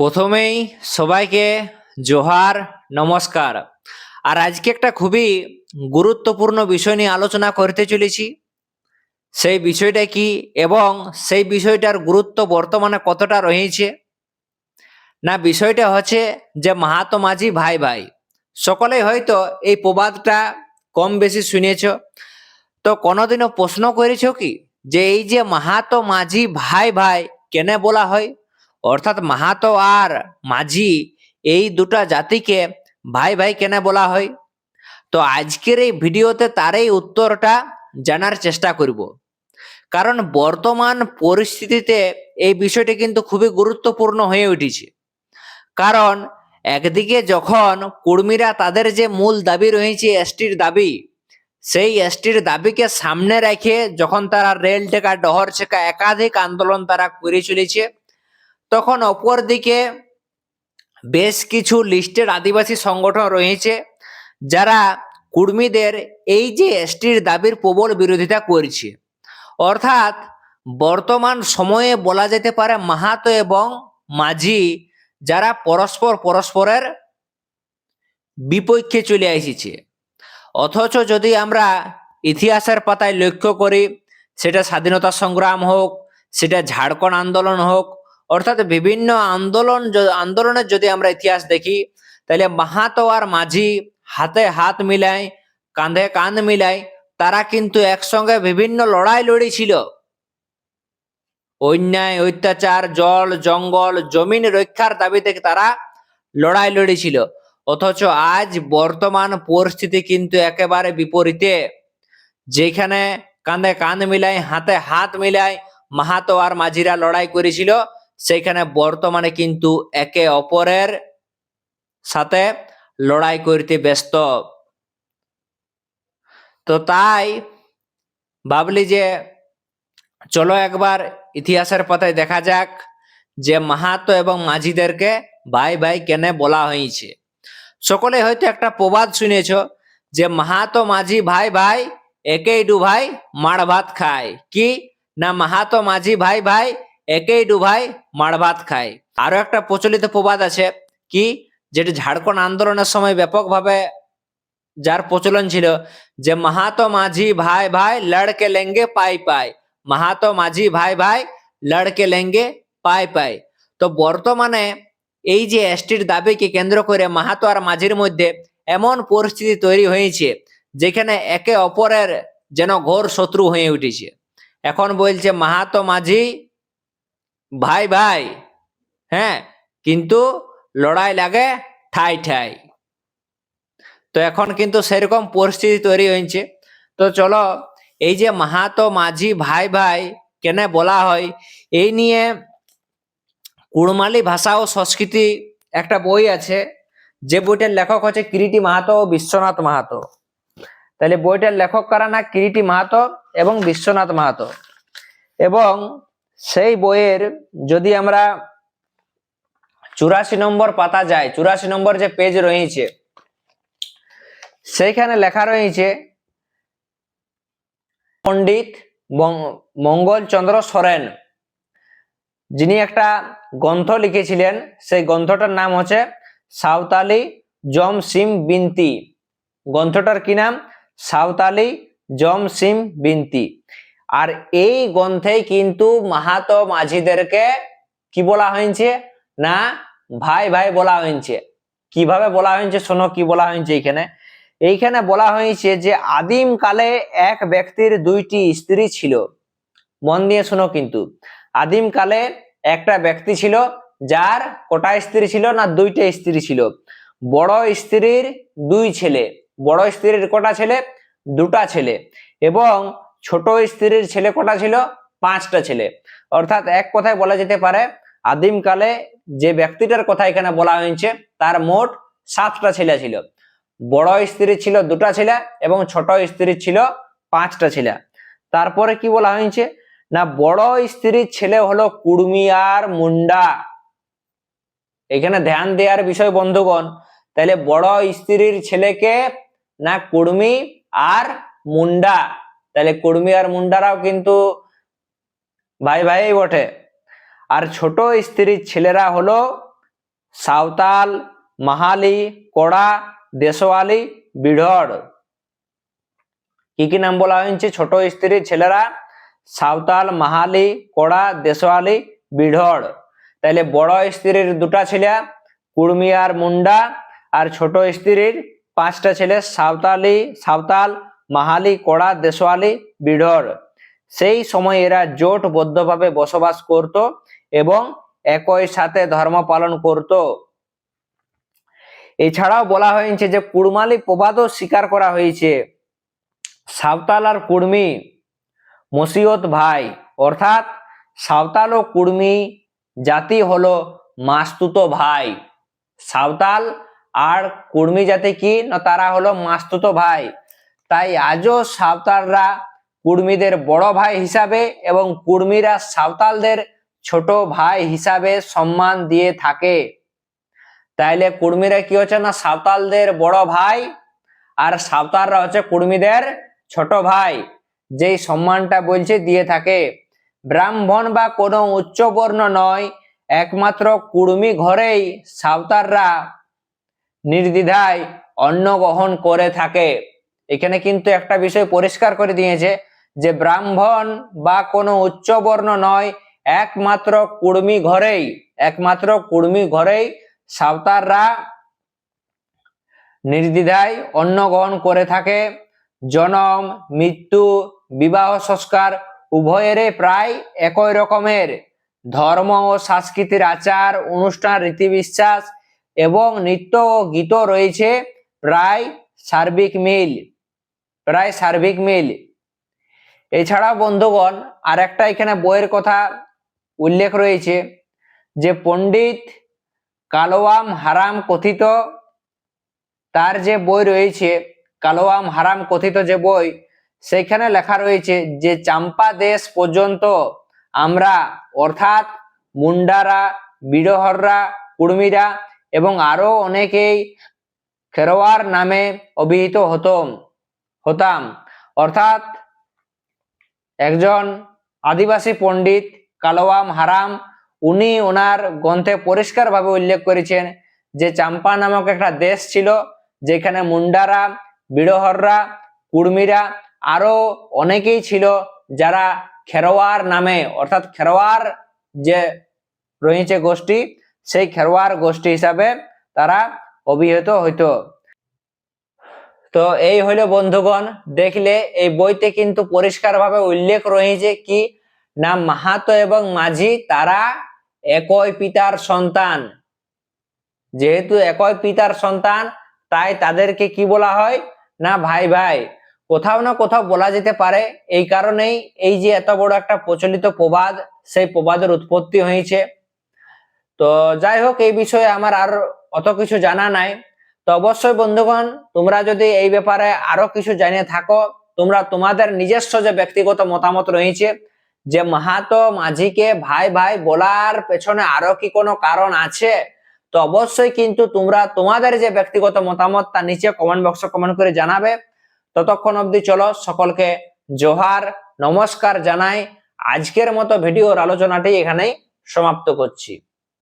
প্রথমেই সবাইকে জোহার, নমস্কার। আর আজকে একটা খুবই গুরুত্বপূর্ণ বিষয় নিয়ে আলোচনা করতে চলেছি। সেই বিষয়টা কি এবং সেই বিষয়টার গুরুত্ব বর্তমানে কতটা রয়েছে? না, বিষয়টা হচ্ছে যে মাহাতো মাঝি ভাই ভাই, সকলেই হয়তো এই প্রবাদটা কম বেশি শুনেছ। তো কোনোদিনও প্রশ্ন করেছ কি যে এই যে মাহাতো মাঝি ভাই ভাই কেনে বলা হয়? অর্থাৎ মাহাতো আর মাঝি এই দুটা জাতিকে ভাই ভাই কেন বলা হয়। তো আজকের এই ভিডিওতে তার এই উত্তরটা জানার চেষ্টা করব। কারণ বর্তমান পরিস্থিতিতে এই বিষয়টি কিন্তু খুবই গুরুত্বপূর্ণ হয়ে উঠেছে। কারণ একদিকে যখন কুর্মীরা তাদের যে মূল দাবি রয়েছে এসটির দাবি, সেই এসটির দাবিকে সামনে রেখে যখন তারা রেল টেকা, ডহর ছেকা একাধিক আন্দোলন তারা করে চলেছে তখন অপরদিকে বেশ কিছু লিস্টেড আদিবাসী সংগঠন রয়েছে, যারা কুর্মীদের এই যে এসটির দাবির প্রবল বিরোধিতা করছে। অর্থাৎ বর্তমান সময়ে বলা যেতে পারে মাহাতো এবং মাঝি, যারা পরস্পর পরস্পরের বিপক্ষে চলে এসেছে। অথচ যদি আমরা ইতিহাসের পাতায় লক্ষ্য করি, সেটা স্বাধীনতা সংগ্রাম হোক, সেটা ঝাড়খণ্ড আন্দোলন হোক অর্থাৎ বিভিন্ন আন্দোলন আন্দোলনের যদি আমরা ইতিহাস দেখি, তাহলে মাহাতো আর মাঝি হাতে হাত মিলায় কাঁধে কাঁধ মিলায় তারা কিন্তু একসঙ্গে বিভিন্ন লড়াই লড়েছিল। অন্যায়, অত্যাচার, জল, জঙ্গল, জমিন রক্ষার দাবিতে তারা লড়াই লড়েছিল। অথচ আজ বর্তমান পরিস্থিতি কিন্তু একেবারে বিপরীতে। যেখানে কাঁধে কাঁধ মিলাই, হাতে হাত মিলাই মাহাতো আর মাঝিরা লড়াই করেছিল সেখানে বর্তমানে কিন্তু একে অপরের সাথে লড়াই করতে ব্যস্ত। তো তাই ভাবলি যে চলো একবার ইতিহাসের পথে দেখা যাক যে মাহাতো এবং মাঝিদেরকে ভাই ভাই কেনে বলা হয়েছে। সকলে হয়তো একটা প্রবাদ শুনেছ যে মাহাতো মাঝি ভাই ভাই একেই ডুভাই মাড় ভাত খায়। কি? না মাহাতো মাঝি ভাই ভাই একেই ডুভাই মাড় ভাত খায়। আরও একটা প্রচলিত প্রবাদ আছে কি? যেটি ঝাড়খণ্ড আন্দোলনের সময় ব্যাপকভাবে যার প্রচলন ছিল যে মাহাতো মাঝি ভাই ভাই লড়কে লেঙ্গে পাই পাই। মাহাতো মাঝি ভাই ভাই লড়কে লেঙ্গে পাই পাই। তো বর্তমানে এই যে এসটির দাবিকে কেন্দ্র করে মাহাতো আর মাঝির মধ্যে এমন পরিস্থিতি তৈরি হয়েছে যেখানে একে অপরের যেন ঘোর শত্রু হয়ে উঠেছে। এখন বলছে মাহাতো মাঝি ভাই ভাই হ্যাঁ কিন্তু লড়াই লাগে ঠাই ঠাই। তো এখন কিন্তু সেরকম পরিস্থিতি তৈরি হয়েছে। তো চলো, এই যে মাহাতো মাঝি, ভাই ভাই, কেন বলা হয়, এই নিয়ে কুড়মালি ভাষা ও সংস্কৃতি একটা বই আছে। যে বইটার লেখক হচ্ছে কিরিটি মাহাতো ও বিশ্বনাথ মাহাতো। তাহলে বইটার লেখক কারা না? কিরিটি মাহাতো এবং বিশ্বনাথ মাহাতো। এবং সেই বইয়ের যদি আমরা চুরাশি নম্বর পাতা যায় চুরাশি নম্বর যে পেজ রয়েছে, সেইখানে লেখা রয়েছে, পণ্ডিত বং- মঙ্গলচন্দ্র সরেন। যিনি একটা গ্রন্থ লিখেছিলেন, সেই গ্রন্থটার নাম হচ্ছে সাঁওতালি জম সিম বিনতি। গ্রন্থটার কি নাম? সাঁওতালি জম সিম বিনতি। আর এই গ্রন্থে কিন্তু মাহাতো মাঝিদেরকে কি বলা হয়েছে? না, ভাই ভাই বলা হয়েছে। কীভাবে বলা হয়েছে? শোনো কি বলা হয়েছে এইখানে? এইখানে বলা হয়েছে যে আদিম কালে এক ব্যক্তির দুইটি স্ত্রী ছিল। মন দিয়ে শোনো কিন্তু। আদিম কালে একটা ব্যক্তি ছিল যার কটা স্ত্রী ছিল না দুইটা স্ত্রী ছিল? বড় স্ত্রীর দুই ছেলে। বড় স্ত্রীর কটা ছেলে? দুটা ছেলে। এবং ছোট স্ত্রীর ছেলে কটা ছিল? পাঁচটা ছেলে। অর্থাৎ এক কথায় বলা যেতে পারে, আদিমকালে যে ব্যক্তিটার কথা এখানে বলা হয়েছে, তার মোট সাতটা ছেলে ছিল। বড় স্ত্রী ছিল দুটা ছেলে এবং ছোট স্ত্রী ছিল পাঁচটা ছেলে। তারপরে কি বলা হয়েছে? না, বড় স্ত্রীর ছেলে হলো কুর্মি আর মুন্ডা। এখানে ধ্যান দেওয়ার বিষয়, বন্ধুগণ। তাহলে বড় স্ত্রীর ছেলেকে না কুর্মি আর মুন্ডা। তাহলে কুর্মি আর মুন্ডারাও কিন্তু ভাই ভাই বটে। আর ছোট স্ত্রীর ছেলেরা হলো সাঁওতাল, মাহালি, কড়া, দেশওয়ালি বিড়ড় কি কি নাম বলা হয়েছে ছোট স্ত্রীর ছেলেরা? সাঁওতাল, মাহালি, কড়া, দেশওয়ালি বিড়ড় তাহলে বড় স্ত্রীর দুটা ছেলে, কুর্মি আর মুন্ডা, আর ছোট স্ত্রীর পাঁচটা ছেলে, সাঁওতালি, সাঁওতাল মাহালি, কড়া, দেশওয়ালি বিড়ড় সেই সময় এরা জোটবদ্ধভাবে বসবাস করত এবং একই সাথে ধর্ম পালন করত। এছাড়াও বলা হয়েছে যে কুড়মালি প্রবাদও স্বীকার করা হয়েছে। সাঁওতাল আর কুর্মি মসিয়ত ভাই, অর্থাৎ সাঁওতাল ও কুর্মি জাতি হলো মাস্তুতো ভাই। সাঁওতাল আর কুর্মি জাতি কি? না, তারা হলো মাস্তুতো ভাই। তাই আজও সাঁওতালরা কুর্মীদের বড় ভাই হিসাবে এবং কুর্মীরা সাঁওতালদের ছোট ভাই হিসাবে সম্মান দিয়ে থাকে। তাইলে কুর্মীরা কি হচ্ছে না সাঁওতালদের বড় ভাই আর সাঁওতালরা হচ্ছে কুর্মীদের ছোট ভাই? যেই সম্মানটা বলছে দিয়ে থাকে। ব্রাহ্মণ বা কোনো উচ্চ বর্ণ নয়, একমাত্র কুর্মী ঘরেই সাঁওতালরা নির্দ্বিধায় অন্ন গ্রহণ করে থাকে। এখানে কিন্তু একটা বিষয় পরিষ্কার করে দিয়েছে যে ব্রাহ্মণ বা কোনো উচ্চ বর্ণ নয়, একমাত্র কুর্মী ঘরেই, একমাত্র কুর্মী ঘরেই সাঁওতাররা নির্দ্বিধায় অন্ন গ্রহণ করে থাকে। জনম, মৃত্যু, বিবাহ সংস্কার উভয়েরই প্রায় একই রকমের। ধর্ম ও সংস্কৃতির আচার, অনুষ্ঠান, রীতিবিশ্বাস এবং নৃত্য ও গীত রয়েছে প্রায় সার্বিক মিল। প্রায় সার্বিক মিল এছাড়া বন্ধুগণ আর একটা এখানে বইয়ের কথা উল্লেখ রয়েছে যে পণ্ডিত কালোয়াম হারাম কথিত, তার যে বই রয়েছে, কালোয়াম হারাম কথিত যে বই, সেখানে লেখা রয়েছে যে চাম্পা দেশ পর্যন্ত আমরা, অর্থাৎ মুন্ডারা, বিড়হররা, কুর্মীরা এবং আরও অনেকেই খেরোয়ার নামে অভিহিত হতম। হতাম। অর্থাৎ একজন আদিবাসী পণ্ডিত কালোয়াম হারাম, উনি ওনার গ্রন্থে পরিষ্কারভাবে উল্লেখ করেছেন যে চাম্পা নামক একটা দেশ ছিল যেখানে মুন্ডারা, বিড়হররা, কুর্মীরা আরও অনেকেই ছিল যারা খেরোয়ার নামে, অর্থাৎ খেরোয়ার যে রয়েছে গোষ্ঠী, সেই খেরোয়ার গোষ্ঠী হিসাবে তারা অভিহিত হইতো। তো এই হইল বন্ধুগণ, দেখলে এই বইতে কিন্তু পরিষ্কারভাবে উল্লেখ রয়েছে কি না মাহাতো এবং মাঝি তারা একই পিতার সন্তান। যেহেতু একই পিতার সন্তান, তাই তাদেরকে কি বলা হয়? না ভাই ভাই, কোথাও না কোথাও বলা যেতে পারে। এই কারণেই এই যে এত বড় একটা প্রচলিত প্রবাদ, সেই প্রবাদের উৎপত্তি হয়েছে। তো যাই হোক, এই বিষয়ে আমার আর অত কিছু জানা নাই। তো অবশ্যই বন্ধুগণ, তোমরা যদি এই ব্যাপারে আরও কিছু জানিয়ে থাকো, তোমরা তোমাদের নিজস্ব যে ব্যক্তিগত মতামত রয়েছে, যে মাহাতো মাঝিকে ভাই ভাই বলার পেছনে আরও কি কোনো কারণ আছে, তো অবশ্যই কিন্তু তোমরা তোমাদের যে ব্যক্তিগত মতামত তা নিচে কমেন্ট বক্সে কমেন্ট করে জানাবে। ততক্ষণ অবধি চলো, সকলকে জোহার, নমস্কার জানাই। আজকের মতো ভিডিওর আলোচনাটি এখানেই সমাপ্ত করছি।